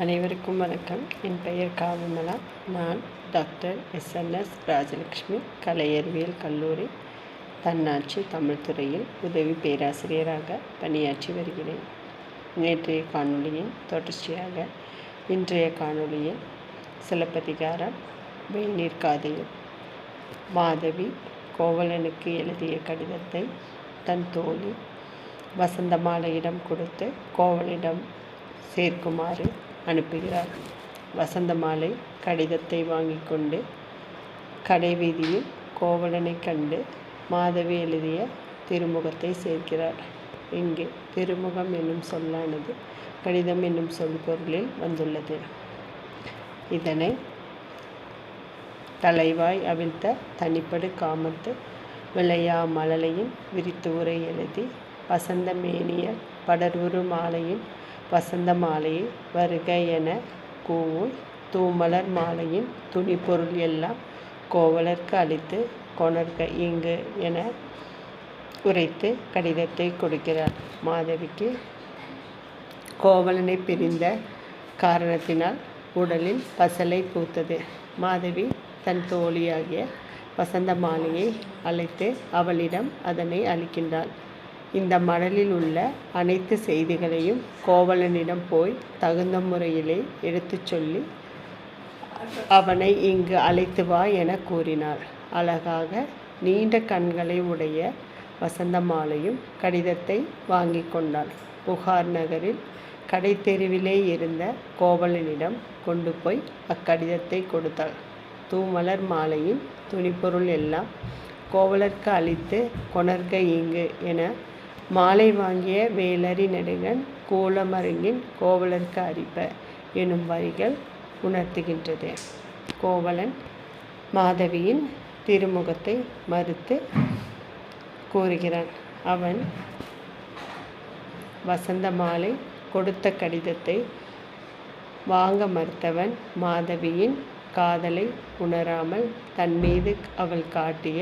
அனைவருக்கும் வணக்கம். என் பெயர் காவிமலா. நான் டாக்டர் எஸ்என்எஸ் ராஜலக்ஷ்மி கலை அறிவியல் கல்லூரி தன்னாட்சி தமிழ் துறையில் உதவி பேராசிரியராக பணியாற்றி வருகிறேன். நேற்றைய காணொளியின் தொடர்ச்சியாக இன்றைய காணொளியில் சிலப்பதிகாரம் வெந்நீர் காதையில் மாதவி கோவலனுக்கு எழுதிய கடிதத்தை தன் தோழி வசந்தமாலையிடம் கொடுத்து கோவலிடம் சேர்க்குமாறு அனுப்புகிறார். வசந்த மாலை கடிதத்தை வாங்கி கொண்டு கடைவீதியில் கோவலனை கண்டு மாதவி எழுதிய திருமுகத்தை சேர்க்கிறார். இங்கே திருமுகம் என்னும் சொல்லானது கடிதம் என்னும் சொல் பொருளில் வந்துள்ளது. இதனை தலைவாய் அவிழ்த்த தனிப்படு காமத்து விளையா மலலையின் விரித்து உரை எழுதி வசந்த மேனியர் படர்வுரு மாலையின் வசந்த மாலையே வருக என கூவும். தூமலர் மாலையின் துணிப்பொருள் எல்லாம் கோவலர்க்கு அளித்து கொணர்க இங்கு என உரைத்து கடிதத்தை கொடுக்கிறார். மாதவிக்கு கோவலனை பிரிந்த காரணத்தினால் உடலில் பசலை பூத்தது. மாதவி தன் தோழியாகிய வசந்த மாலையை அழைத்து அவளிடம் அதனை அளிக்கின்றாள். இந்த மடலில் உள்ள அனைத்து செய்திகளையும் கோவலனிடம் போய் தகுந்த முறையிலே எடுத்துச் சொல்லி அவனை இங்கு அழைத்து வா என கூறினார். அழகாக நீண்ட கண்களை உடைய வசந்தமாலையும் கடிதத்தை வாங்கி கொண்டாள் புகார் நகரில் கடைத்தெருவிலே இருந்த கோவலனிடம் கொண்டு போய் அக்கடிதத்தை கொடுத்தாள். தூமலர் மாலையின் துணிப்பொருள் எல்லாம் கோவலர்க்கு அளித்து கொணர்க இங்கு என மாலை வாங்கிய வேலரி நெடுங்கன் கோலமருங்கின் கோவலர்க்கு அறிப்ப எனும் வரிகள் உணர்த்துகின்றது. கோவலன் மாதவியின் திருமுகத்தை மறுத்து கூறுகிறான். அவன் வசந்த மாலை கொடுத்த கடிதத்தை வாங்க மறுத்தவன் மாதவியின் காதலை உணராமல் தன் மீது அவள் காட்டிய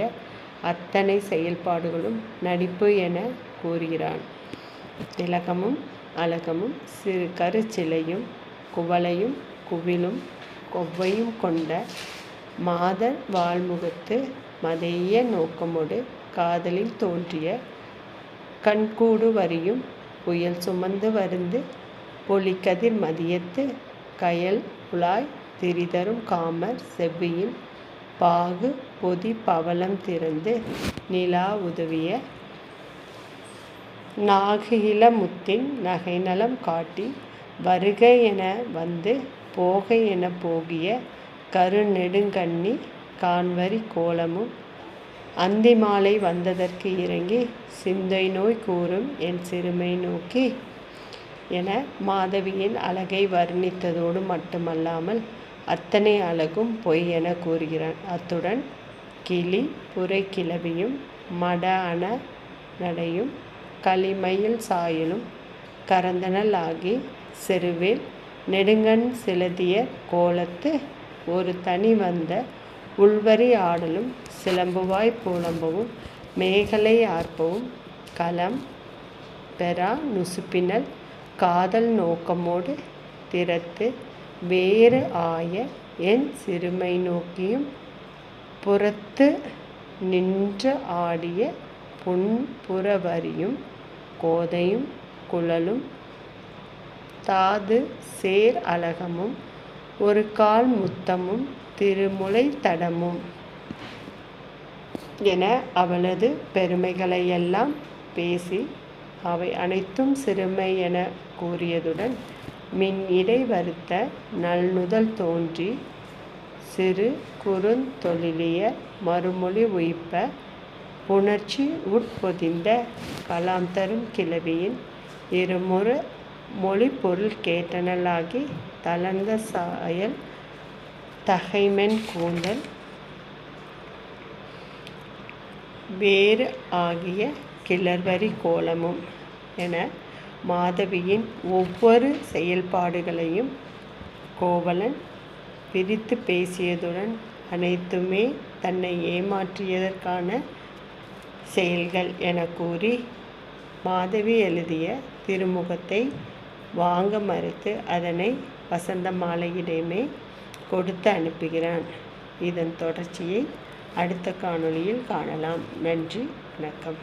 அத்தனை செயல்பாடுகளும் நடிப்பு என கூறுகிறான். திலகமும் அழகமும் சிறு கருச்சிலையும் குவளையும் குவிலும் கொவ்வையும் கொண்ட மாதர் வாழ்முகத்து மதைய நோக்கமோடு காதலில் தோன்றிய கண்கூடு வரியும் புயல் சுமந்து வருந்து பொலிக்கதிர் மதியத்து கயல் குழாய் திரிதரும் காமர் செவ்வியின் பாகு பொதி பவளம் திறந்து நிலா உதவிய நாகில முத்தின் நகைநலம் காட்டி வருக என வந்து போக என போகிய கருநெடுங்கண்ணி கான்வரி கோலமும் அந்தி மாலை வந்ததற்கு இறங்கி சிந்தை நோய் கூறும் என் சிறுமை நோக்கி என மாதவியின் அழகை வர்ணித்ததோடு மட்டுமல்லாமல் அத்தனை அழகும் பொய் என கூறுகிறான். அத்துடன் கிளி புரை கிளவியும் மட அண நடையும் களிமையில் சாயலும் கரந்தனல் ஆகி செருவில் நெடுங்கண் செலுத்திய கோலத்து ஒரு தனி வந்த உள்வரி ஆடலும் சிலம்புவாய் புலம்பவும் மேகலை ஆர்ப்பவும் களம் பெறா நுசுப்பினல் காதல் நோக்கமோடு திறத்து வேறு ஆய என் சிறுமை நோக்கியும் புறத்து நின்று ஆடிய புன்புறவரியும் கோதையும் குழலும் தாது சேர் அலகமும் ஒரு கால் முத்தமும் திருமுலை தடமும் என அவளது பெருமைகளையெல்லாம் பேசி அவை அனைத்தும் சிறுமை என கூறியதுடன் மின் இடை வருத்த நல்நுதல் தோன்றி சிறு குறுந்தொழிலிய மறுமொழி உயிப்ப உணர்ச்சி உட்பொதிந்த கலாம் தரும் கிளவியின் இருமுறு மொழி பொருள் கேட்டனலாகி தளர்ந்த சாயல் தகைமென் கூந்தல் வேறு ஆகிய கிளர்வரி கோலமும் என மாதவியின் ஒவ்வொரு செயல்பாடுகளையும் கோவலன் பிரித்து பேசியதுடன் அனைத்துமே தன்னை ஏமாற்றியதற்கான செயல்கள் என கூறி மாதவி எழுதிய திருமுகத்தை வாங்க மறுத்து அதனை வசந்த மாலையிடமே கொடுத்து அனுப்புகிறான். இதன் தொடர்ச்சியை அடுத்த காணொளியில் காணலாம். நன்றி வணக்கம்.